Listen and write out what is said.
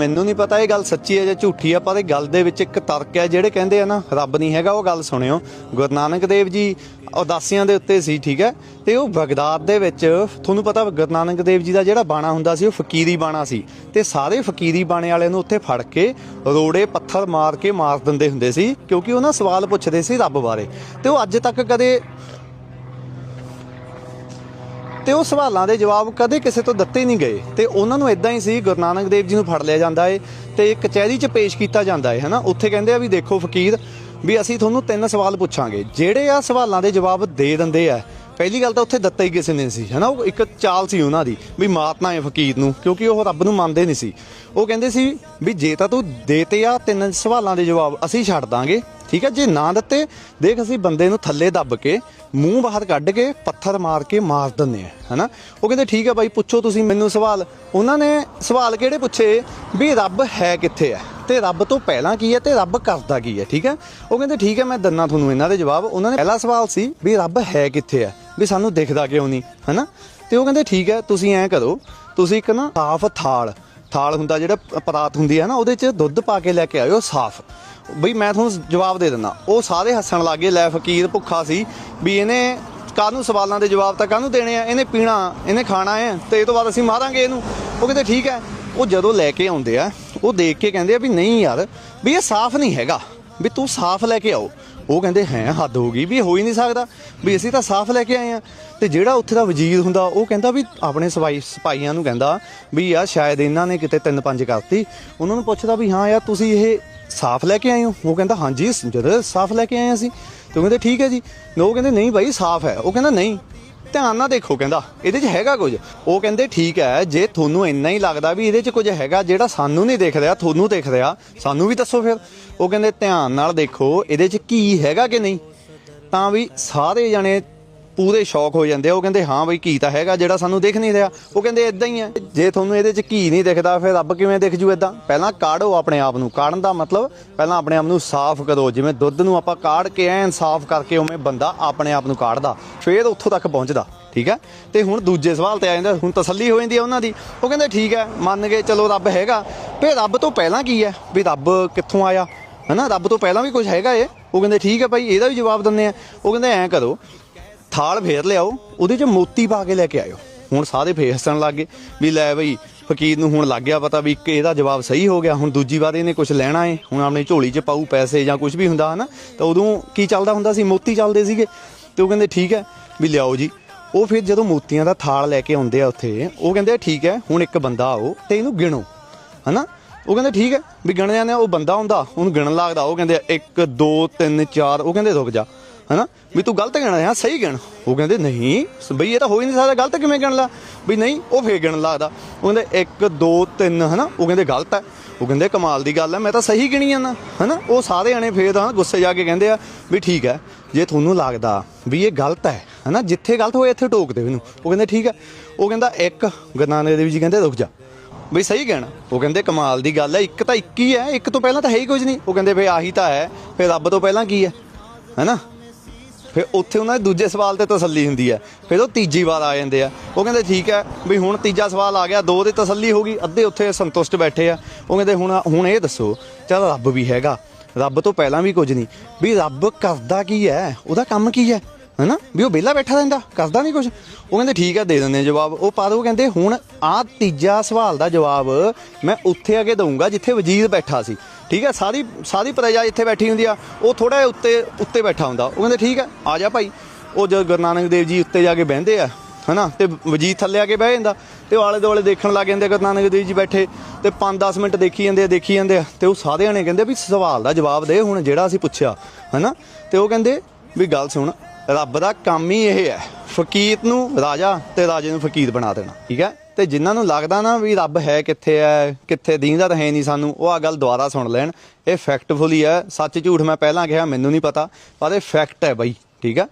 ਮੈਨੂੰ ਨਹੀਂ ਪਤਾ ਇਹ ਗੱਲ ਸੱਚੀ ਹੈ ਜਾਂ ਝੂਠੀ ਹੈ, ਪਰ ਇਹ ਗੱਲ ਦੇ ਵਿੱਚ ਇੱਕ ਤਰਕ ਹੈ ਜਿਹੜੇ ਕਹਿੰਦੇ ਆ ਨਾ, ਰੱਬ ਨਹੀਂ ਹੈਗਾ, ਉਹ ਗੱਲ ਸੁਣਿਓ। ਗੁਰੂ ਨਾਨਕ ਦੇਵ ਜੀ ਉਦਾਸੀਆਂ ਦੇ ਉੱਤੇ ਸੀ, ਠੀਕ ਹੈ? ਤੇ ਉਹ ਬਗਦਾਦ ਦੇ ਵਿੱਚ ਤੁਹਾਨੂੰ ਪਤਾ ਗੁਰੂ ਨਾਨਕ ਦੇਵ ਜੀ ਦਾ ਜਿਹੜਾ ਬਾਣਾ ਹੁੰਦਾ ਸੀ, ਉਹ ਫਕੀਰੀ ਬਾਣਾ ਸੀ। ਤੇ ਸਾਰੇ ਫਕੀਰੀ ਬਾਣੇ ਵਾਲਿਆਂ ਨੂੰ ਉੱਥੇ ਫੜ ਕੇ ਰੋੜੇ, ਪੱਥਰ ਮਾਰ ਕੇ ਮਾਰ ਦਿੰਦੇ ਹੁੰਦੇ ਸੀ, ਕਿਉਂਕਿ ਉਹ ਨਾ ਸਵਾਲ ਪੁੱਛਦੇ ਸੀ ਰੱਬ ਬਾਰੇ। ਤੇ ਉਹ ਅੱਜ ਤੱਕ ਕਦੇ ਤੇ ਉਹ ਸਵਾਲਾਂ ਦੇ ਜਵਾਬ ਕਦੇ ਕਿਸੇ ਤੋਂ ਦਿੱਤੇ ਨਹੀਂ ਗਏ। ਤੇ ਉਹਨਾਂ ਨੂੰ ਇਦਾਂ ਹੀ ਸੀ, ਗੁਰੂ ਨਾਨਕ ਦੇਵ ਜੀ ਨੂੰ ਫੜ ਲਿਆ ਜਾਂਦਾ ਏ ਤੇ ਕਚਹਿਰੀ 'ਚ ਪੇਸ਼ ਕੀਤਾ ਜਾਂਦਾ ਏ, ਹਨਾ? ਉੱਥੇ ਕਹਿੰਦੇ ਆ ਵੀ ਦੇਖੋ ਫਕੀਰ, ਵੀ ਅਸੀਂ ਤੁਹਾਨੂੰ ਤਿੰਨ ਸਵਾਲ ਪੁੱਛਾਂਗੇ। ਜਿਹੜੇ ਆ ਸਵਾਲਾਂ ਦੇ ਜਵਾਬ ਦੇ ਦਿੰਦੇ ਆ, ਪਹਿਲੀ ਗੱਲ ਤਾਂ ਉੱਥੇ ਦਿੱਤਾ ਹੀ ਕਿਸੇ ਨੇ ਸੀ, ਹਨਾ? ਉਹ ਇੱਕ ਚਾਲ ਸੀ ਉਹਨਾਂ ਦੀ, ਵੀ ਮਾਰਨਾ ਹੈ ਫਕੀਰ ਨੂੰ, ਕਿਉਂਕਿ ਉਹ ਰੱਬ ਨੂੰ ਮੰਨਦੇ ਨਹੀਂ ਸੀ। ਉਹ ਕਹਿੰਦੇ ਸੀ ਵੀ ਜੇ ਤਾਂ ਤੂੰ ਦੇਤੇ ਆ ਤਿੰਨ ਸਵਾਲਾਂ ਦੇ ਜਵਾਬ, ਅਸੀਂ ਛੱਡ ਦਾਂਗੇ। ਠੀਕ ਹੈ ਜੇ, ਨਾ ਦਿੱਤੇ। ਦੇਖ ਅਸੀਂ ਬੰਦੇ ਨੂੰ ਥੱਲੇ ਦੱਬ ਕੇ, ਮੂੰਹ ਬਾਹਰ ਕੱਢ ਕੇ, ਪੱਥਰ ਮਾਰ ਕੇ ਮਾਰ ਦਿੰਦੇ ਆ ਹਨਾ? ਉਹ ਕਹਿੰਦੇ, ਠੀਕ ਹੈ ਬਾਈ, ਪੁੱਛੋ ਤੁਸੀਂ ਮੈਨੂੰ ਸਵਾਲ। ਉਹਨਾਂ ਨੇ ਸਵਾਲ ਕਿਹੜੇ ਪੁੱਛੇ? ਵੀ ਰੱਬ ਹੈ ਕਿੱਥੇ ਹੈ? ਤੇ ਰੱਬ ਤੋਂ ਪਹਿਲਾਂ ਕੀ ਹੈ ਤੇ ਰੱਬ ਕਰਦਾ ਕੀ ਹੈ, ਠੀਕ ਹੈ? ਉਹ ਕਹਿੰਦੇ, ਠੀਕ ਹੈ, ਮੈਂ ਦੰਨਾ ਤੁਹਾਨੂੰ ਇਹਨਾਂ ਦੇ ਜਵਾਬ। ਉਹਨਾਂ ਨੇ ਪਹਿਲਾ ਸਵਾਲ ਸੀ ਵੀ ਰੱਬ ਹੈ ਕਿੱਥੇ ਹੈ? ਵੀ ਸਾਨੂੰ ਦਿਖਦਾ ਕਿਉਂ ਨਹੀਂ, ਹਨਾ? ਤੇ ਉਹ ਕਹਿੰਦੇ, ਠੀਕ ਹੈ, ਤੁਸੀਂ ਐਂ ਕਰੋ, ਤੁਸੀਂ ਇੱਕ ਨਾ ਸਾਫ਼ ਥਾਲ ਥਾਲ ਹੁੰਦਾ ਜਿਹੜਾ ਪ- ਹੁੰਦੀ ਹੈ ਨਾ, ਉਹਦੇ 'ਚ ਦੁੱਧ ਪਾ ਕੇ ਲੈ ਕੇ ਆਇਓ ਸਾਫ਼। ਬਈ ਮੈਂ ਤੁਹਾਨੂੰ ਜਵਾਬ ਦੇ ਦਿੰਦਾ। ਉਹ ਸਾਰੇ ਹੱਸਣ ਲੱਗੇ ਲੈ ਫਕੀਰ ਭੁੱਖਾ ਸੀ ਵੀ ਇਹਨੇ ਕਾਹਨੂੰ ਸਵਾਲਾਂ ਦੇ ਜਵਾਬ ਤਾਂ ਕਾਹਨੂੰ ਦੇਣੇ ਆ? ਇਹਨੇ ਪੀਣਾ, ਇਹਨੇ ਖਾਣਾ ਹੈ ਤੇ ਇਹ ਤੋਂ ਬਾਅਦ ਅਸੀਂ ਮਾਰਾਂਗੇ ਇਹਨੂੰ। ਉਹ ਕਹਿੰਦੇ ਠੀਕ ਹੈ। ਉਹ ਜਦੋਂ ਲੈ ਕੇ ਆਉਂਦੇ ਆ, ਉਹ ਦੇਖ ਕੇ ਕਹਿੰਦੇ ਆ ਵੀ ਨਹੀਂ ਯਾਰ ਵੀ ਇਹ ਸਾਫ਼ ਨਹੀਂ ਹੈਗਾ। ਵੀ ਤੂੰ ਸਾਫ਼ ਲੈ ਕੇ ਆਓ। ਉਹ ਕਹਿੰਦੇ ਹੈ, ਹੱਦ ਹੋ ਗਈ ਵੀ ਹੋ ਹੀ ਨਹੀਂ ਸਕਦਾ। ਵੀ ਅਸੀਂ ਤਾਂ ਸਾਫ਼ ਲੈ ਕੇ ਆਏ ਆ। ਤੇ ਜਿਹੜਾ ਉੱਥੇ ਦਾ ਵਜ਼ੀਰ ਹੁੰਦਾ, ਉਹ ਕਹਿੰਦਾ ਵੀ ਆਪਣੇ ਸਵਾਈ, ਸਿਪਾਹੀਆਂ ਨੂੰ ਕਹਿੰਦਾ ਵੀ ਯਾਰ ਸ਼ਾਇਦ ਇਹਨਾਂ ਨੇ ਕਿਤੇ ਤਿੰਨ ਪੰਜ ਕਰਤੀ। ਉਹਨਾਂ ਨੂੰ ਪੁੱਛਦਾ ਵੀ ਹਾਂ ਯਾਰ ਤੁਸੀਂ ਇਹ ਸਾਫ਼ ਲੈ ਕੇ ਆਏ ਹੋ? ਉਹ ਕਹਿੰਦਾ ਹਾਂਜੀ, ਜਦੋਂ ਸਾਫ਼ ਲੈ ਕੇ ਆਏ ਹਾਂ ਅਸੀਂ। ਤੇ ਉਹ ਕਹਿੰਦੇ ਠੀਕ ਹੈ ਜੀ। ਉਹ ਕਹਿੰਦੇ ਨਹੀਂ ਬਾਈ, ਸਾਫ਼ ਹੈ। ਉਹ ਕਹਿੰਦਾ ਨਹੀਂ। ਧਿਆਨ ਨਾਲ ਦੇਖੋ ਕਹਿੰਦਾ, ਇਹਦੇ 'ਚ ਹੈਗਾ ਕੁਝ? ਉਹ ਕਹਿੰਦੇ, ਠੀਕ ਹੈ, ਜੇ ਤੁਹਾਨੂੰ ਇੰਨਾ ਹੀ ਲੱਗਦਾ ਵੀ ਇਹਦੇ 'ਚ ਕੁਝ ਹੈਗਾ ਜਿਹੜਾ ਸਾਨੂੰ ਨਹੀਂ ਦਿਖ ਰਿਹਾ, ਤੁਹਾਨੂੰ ਦਿਖ ਰਿਹਾ, ਸਾਨੂੰ ਵੀ ਦੱਸੋ ਫਿਰ। ਉਹ ਕਹਿੰਦੇ, ਧਿਆਨ ਨਾਲ ਦੇਖੋ, ਇਹਦੇ 'ਚ ਕੀ ਹੈਗਾ ਕਿ ਨਹੀਂ? ਤਾਂ ਵੀ ਸਾਰੇ ਜਣੇ ਪੂਰੇ ਸ਼ੌਕ ਹੋ ਜਾਂਦੇ ਆ। ਉਹ ਕਹਿੰਦੇ, ਹਾਂ ਬਈ ਕੀ ਤਾਂ ਹੈਗਾ ਜਿਹੜਾ ਸਾਨੂੰ ਦਿਖ ਨਹੀਂ ਰਿਹਾ। ਉਹ ਕਹਿੰਦੇ ਇਦਾਂ ਹੀ ਹੈ। ਜੇ ਤੁਹਾਨੂੰ ਇਹਦੇ 'ਚ ਕੀ ਨਹੀਂ ਦਿਖਦਾ, ਫਿਰ ਰੱਬ ਕਿਵੇਂ ਦਿਖ ਜੂ ਇਦਾਂ ਪਹਿਲਾਂ ਕਾੜੋ ਆਪਣੇ ਆਪ ਨੂੰ। ਕਾੜਨ ਦਾ ਮਤਲਬ, ਪਹਿਲਾਂ ਆਪਣੇ ਆਪ ਨੂੰ ਸਾਫ਼ ਕਰੋ। ਜਿਵੇਂ ਦੁੱਧ ਨੂੰ ਆਪਾਂ ਕਾੜ ਕੇ ਐਨ ਸਾਫ਼ ਕਰਕੇ ਉਵੇਂ ਬੰਦਾ ਆਪਣੇ ਆਪ ਨੂੰ ਕਾੜਦਾ, ਫਿਰ ਉੱਥੋਂ ਤੱਕ ਪਹੁੰਚਦਾ, ਠੀਕ ਹੈ? ਤੇ ਹੁਣ ਦੂਜੇ ਸਵਾਲ ਤੇ ਆ ਜਾਂਦਾ, ਹੁਣ ਤਸੱਲੀ ਹੋ ਜਾਂਦੀ ਹੈ ਉਹਨਾਂ ਦੀ। ਉਹ ਕਹਿੰਦੇ, ਠੀਕ ਹੈ, ਮੰਨ ਗਏ ਚਲੋ ਰੱਬ ਹੈਗਾ। ਫਿਰ ਰੱਬ ਤੋਂ ਪਹਿਲਾਂ ਕੀ ਹੈ? ਵੀ ਰੱਬ ਕਿੱਥੋਂ ਆਇਆ? ਹਨਾ? ਰੱਬ ਤੋਂ ਪਹਿਲਾਂ ਵੀ ਕੁਝ ਹੈਗਾ ਏ ਉਹ ਕਹਿੰਦੇ, ਠੀਕ ਹੈ ਭਾਈ, ਇਹਦਾ ਵੀ ਜਵਾਬ ਦਿੰਦੇ ਆ ਉਹ ਕਹਿੰਦੇ, ਐਂ ਕਰੋ ਥਾਲ ਫੇਰ ਲਿਆਓ, ਉਹਦੇ 'ਚ ਮੋਤੀ ਪਾ ਕੇ ਲੈ ਕੇ ਆਇਓ। ਹੁਣ ਸਾਰੇ ਫੇਰ ਹੱਸਣ ਲੱਗ ਗਏ ਵੀ ਲੈ ਬਈ, ਫਕੀਰ ਨੂੰ ਹੁਣ ਲੱਗ ਗਿਆ ਪਤਾ ਵੀ ਇੱਕ ਇਹਦਾ ਜਵਾਬ ਸਹੀ ਹੋ ਗਿਆ, ਹੁਣ ਦੂਜੀ ਵਾਰ ਇਹਨੇ ਕੁਝ ਲੈਣਾ ਏ, ਹੁਣ ਆਪਣੀ ਝੋਲੀ 'ਚ ਪਾਊ ਪੈਸੇ ਜਾਂ ਕੁਝ ਵੀ ਹੁੰਦਾ ਹਨਾ, ਤਾਂ ਉਦੋਂ ਕੀ ਚੱਲਦਾ ਹੁੰਦਾ ਸੀ, ਮੋਤੀ ਚੱਲਦੇ ਸੀਗੇ। ਤੇ ਉਹ ਕਹਿੰਦੇ ਠੀਕ ਹੈ ਵੀ ਲਿਆਓ ਜੀ। ਉਹ ਫਿਰ ਜਦੋਂ ਮੋਤੀਆਂ ਦਾ ਥਾਲ ਲੈ ਕੇ ਆਉਂਦੇ ਆ ਉੱਥੇ, ਉਹ ਕਹਿੰਦੇ ਠੀਕ ਹੈ, ਹੁਣ ਇੱਕ ਬੰਦਾ ਆਓ ਤੇ ਇਹਨੂੰ ਗਿਣੋ, ਹਨਾ? ਉਹ ਕਹਿੰਦੇ ਠੀਕ ਹੈ ਵੀ ਗਿਣ ਜਾਂਦੇ ਆ ਉਹ ਬੰਦਾ ਹੁੰਦਾ, ਉਹਨੂੰ ਗਿਣਨ ਲੱਗਦਾ, ਉਹ ਕਹਿੰਦੇ 1 2 3 4 ਉਹ ਕਹਿੰਦੇ ਰੁਕ ਜਾ। ਹਨਾ? ਵੀ ਤੂੰ ਗਲਤ ਕਹਿਣਾ ਹੈ ਸਹੀ ਗਿਣ ਉਹ ਕਹਿੰਦੇ, ਨਹੀਂ, ਬਈ ਇਹ ਤਾਂ ਹੋ ਹੀ ਨਹੀਂ ਸਕਦਾ, ਗਲਤ ਕਿਵੇਂ ਗਿਣ ਲਾ? ਵੀ ਨਹੀਂ, ਉਹ ਫੇਰ ਗਿਣਨ ਲੱਗਦਾ। ਉਹ ਕਹਿੰਦੇ 1 2 3 ਹਨਾ? ਉਹ ਕਹਿੰਦੇ, ਗਲਤ ਹੈ। ਉਹ ਕਹਿੰਦੇ, ਕਮਾਲ ਦੀ ਗੱਲ ਹੈ, ਮੈਂ ਤਾਂ ਸਹੀ ਗਿਣੀ ਜਾਂਦਾ। ਹਨਾ? ਉਹ ਸਾਰੇ ਜਣੇ ਫੇਰ ਤਾਂ ਗੁੱਸੇ ਜਾ ਕੇ ਕਹਿੰਦੇ ਆ ਵੀ ਠੀਕ ਹੈ, ਜੇ ਤੁਹਾਨੂੰ ਲੱਗਦਾ ਵੀ ਇਹ ਗਲਤ ਹੈ, ਹਨਾ? ਜਿੱਥੇ ਗਲਤ ਹੋਏ, ਇੱਥੇ ਟੋਕ ਦੇ ਇਹਨੂੰ ਉਹ ਕਹਿੰਦੇ, ਠੀਕ ਹੈ। ਉਹ ਕਹਿੰਦਾ, ਇੱਕ ਗੁਰੂ ਨਾਨਕ ਦੇਵ ਜੀ ਕਹਿੰਦੇ, ਰੁਕ ਜਾ। ਬਈ ਸਹੀ ਕਹਿਣਾ। ਉਹ ਕਹਿੰਦੇ, ਕਮਾਲ ਦੀ ਗੱਲ ਹੈ, ਇੱਕ ਤਾਂ ਇੱਕ ਹੀ ਹੈ, ਇੱਕ ਤੋਂ ਪਹਿਲਾਂ ਤਾਂ ਹੈ ਹੀ ਕੁਝ ਨਹੀਂ। ਉਹ ਕਹਿੰਦੇ ਬਈ ਆਹੀ ਤਾਂ ਹੈ ਫੇ ਰੱਬ ਤੋਂ ਪਹਿਲਾਂ ਕੀ ਹੈ? ਹੈਨਾ? ਫਿਰ ਉੱਥੇ ਉਹਨਾਂ ਦੇ ਦੂਜੇ ਸਵਾਲ ਤੇ ਤਸੱਲੀ ਹੁੰਦੀ ਹੈ। ਫਿਰ ਉਹ ਤੀਜੀ ਵਾਰ ਆ ਜਾਂਦੇ ਆ। ਉਹ ਕਹਿੰਦੇ ਠੀਕ ਹੈ ਵੀ ਹੁਣ ਤੀਜਾ ਸਵਾਲ ਆ ਗਿਆ, ਦੋ ਦੇ ਤਸੱਲੀ ਹੋ ਗਈ, ਅੱਧੇ ਉੱਥੇ ਸੰਤੁਸ਼ਟ ਬੈਠੇ ਆ। ਉਹ ਕਹਿੰਦੇ ਹੁਣ ਹੁਣ ਇਹ ਦੱਸੋ, ਚਲ ਰੱਬ ਵੀ ਹੈਗਾ। ਰੱਬ ਤੋਂ ਪਹਿਲਾਂ ਵੀ ਕੁਝ ਨਹੀਂ। ਵੀ ਰੱਬ ਕਰਦਾ ਕੀ ਹੈ? ਉਹਦਾ ਕੰਮ ਕੀ ਹੈ? ਹੈਨਾ? ਵੀ ਉਹ ਵਿਹਲਾ ਬੈਠਾ ਰਹਿੰਦਾ, ਕਰਦਾ ਨਹੀਂ ਕੁਝ ਉਹ ਕਹਿੰਦੇ, ਠੀਕ ਹੈ ਦੇ ਦਿੰਦੇ ਜਵਾਬ। ਉਹ ਪਰ ਉਹ ਕਹਿੰਦੇ, ਹੁਣ ਆ ਤੀਜਾ ਸਵਾਲ ਦਾ ਜਵਾਬ ਮੈਂ ਉੱਥੇ ਆ ਕੇ ਦਊਂਗਾ, ਜਿੱਥੇ ਵਜ਼ੀਰ ਬੈਠਾ ਸੀ। ਠੀਕ ਹੈ ਸਾਰੀ ਸਾਰੀ ਪ੍ਰਜਾ ਇੱਥੇ ਬੈਠੀ ਹੁੰਦੀ ਆ। ਉਹ ਥੋੜਾ ਉੱਤੇ ਉੱਤੇ ਬੈਠਾ ਹੁੰਦਾ। ਉਹ ਕਹਿੰਦੇ, ਠੀਕ ਹੈ ਆ ਜਾ ਭਾਈ। ਉਹ ਜਦ ਗੁਰੂ ਨਾਨਕ ਦੇਵ ਜੀ ਉੱਤੇ ਜਾ ਕੇ ਬਹਿੰਦੇ ਆ, ਹਨਾ? ਤੇ ਵਜ਼ੀਰ ਥੱਲੇ ਆ ਕੇ ਬਹਿ ਜਾਂਦਾ। ਤੇ ਆਲੇ ਦੁਆਲੇ ਦੇਖਣ ਲੱਗ ਜਾਂਦੇ ਗੁਰੂ ਨਾਨਕ ਦੇਵ ਜੀ ਬੈਠੇ। ਤੇ 5-10 ਮਿੰਟ ਦੇਖੀ ਜਾਂਦੇ ਆ, ਦੇਖੀ ਜਾਂਦੇ ਆ। ਤੇ ਉਹ ਸਾਰੇ ਨੇ ਕਹਿੰਦੇ ਵੀ ਸਵਾਲ ਦਾ ਜਵਾਬ ਦੇ, ਹੁਣ ਜਿਹੜਾ ਅਸੀਂ ਪੁੱਛਿਆ, ਹਨਾ? ਤੇ ਉਹ ਕਹਿੰਦੇ ਵੀ ਗੱਲ ਸੁਣ ਰੱਬ ਦਾ ਕੰਮ ਹੀ ਇਹ ਹੈ, ਫਕੀਰ ਨੂੰ ਰਾਜਾ ਤੇ ਰਾਜੇ ਨੂੰ ਫਕੀਰ ਬਣਾ ਦੇਣਾ, ਠੀਕ ਹੈ? ਤੇ ਜਿਨ੍ਹਾਂ ਨੂੰ ਲੱਗਦਾ ਨਾ ਵੀ ਰੱਬ ਹੈ ਕਿੱਥੇ ਹੈ, ਕਿੱਥੇ ਦੀਂਦਾ ਤਾਂ ਹੈ ਨਹੀਂ ਸਾਨੂੰ, ਉਹ ਆ ਗੱਲ ਦੁਬਾਰਾ ਸੁਣ ਲੈਣ। ਇਹ ਫੈਕਟਫੁਲ ਹੈ ਸੱਚ ਝੂਠ ਮੈਂ ਪਹਿਲਾਂ ਕਿਹਾ, ਮੈਨੂੰ ਨਹੀਂ ਪਤਾ, ਪਰ ਇਹ ਫੈਕਟ ਹੈ ਬਾਈ, ਠੀਕ ਹੈ?